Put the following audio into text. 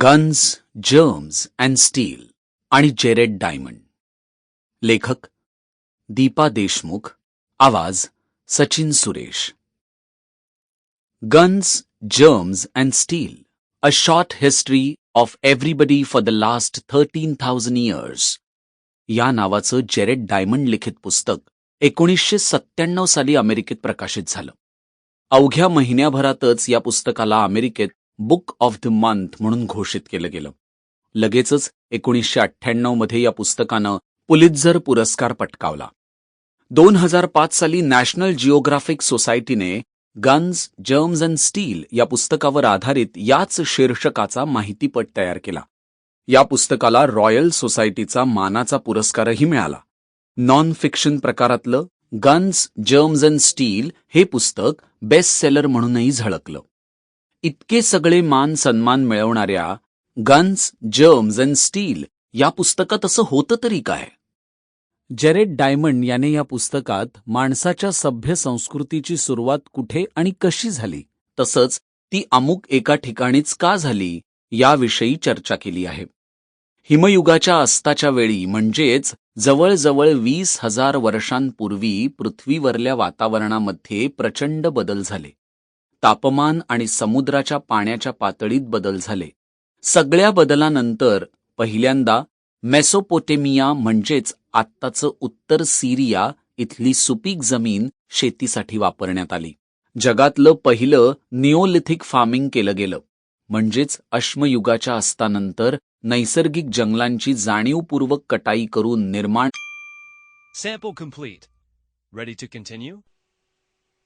Guns germs and steel आणि Jared Diamond लेखक दीपा देशमुख आवाज Sachin Suresh. Guns germs and steel a short history of everybody for the last thirteen thousand years या नावाचं Jared diamond लिखित पुस्तक एकोणीसशे सत्त्याण्णव साली अमेरिकेत प्रकाशित झालं. अवघ्या महिन्याभरातच या पुस्तकाला अमेरिकेत बुक ऑफ द मंथ म्हणून घोषित केलं गेलं. लगेचच एकोणीसशे अठ्ठ्याण्णवमध्ये या पुस्तकानं पुलित्झर पुरस्कार पटकावला. दोन हजार पाच साली नॅशनल जिओग्राफिक सोसायटीने गन्स जर्म्स अँड स्टील या पुस्तकावर आधारित याच शीर्षकाचा माहितीपट तयार केला. या पुस्तकाला रॉयल सोसायटीचा मानाचा पुरस्कारही मिळाला. नॉन फिक्शन प्रकारातलं गन्स जर्म्स अँड स्टील हे पुस्तक बेस्ट सेलर म्हणूनही झळकलं. इतके सगळे मान सन्मान मिळवणाऱ्या गन्स जर्म्स अँड स्टील या पुस्तकात असं होतं तरी काय? जेरेड डायमंड याने या पुस्तकात माणसाच्या सभ्य संस्कृतीची सुरुवात कुठे आणि कशी झाली? तसंच ती अमुक एका ठिकाणीच का झाली याविषयी चर्चा केली आहे. हिमयुगाच्या अस्ताच्या वेळी म्हणजेच जवळजवळ वीस हजार वर्षांपूर्वी पृथ्वीवरल्या वातावरणामध्ये प्रचंड बदल झाले. तापमान आणि समुद्राच्या पाण्याच्या पातळीत बदल झाले. सगळ्या बदलानंतर पहिल्यांदा मेसोपोटेमिया म्हणजेच आत्ताचं उत्तर सिरिया इथली सुपीक जमीन शेतीसाठी वापरण्यात आली. जगातलं पहिलं निओलिथिक फार्मिंग केलं गेलं. म्हणजेच अश्मयुगाच्या अस्तानंतर नैसर्गिक जंगलांची जाणीवपूर्वक कटाई करून निर्माण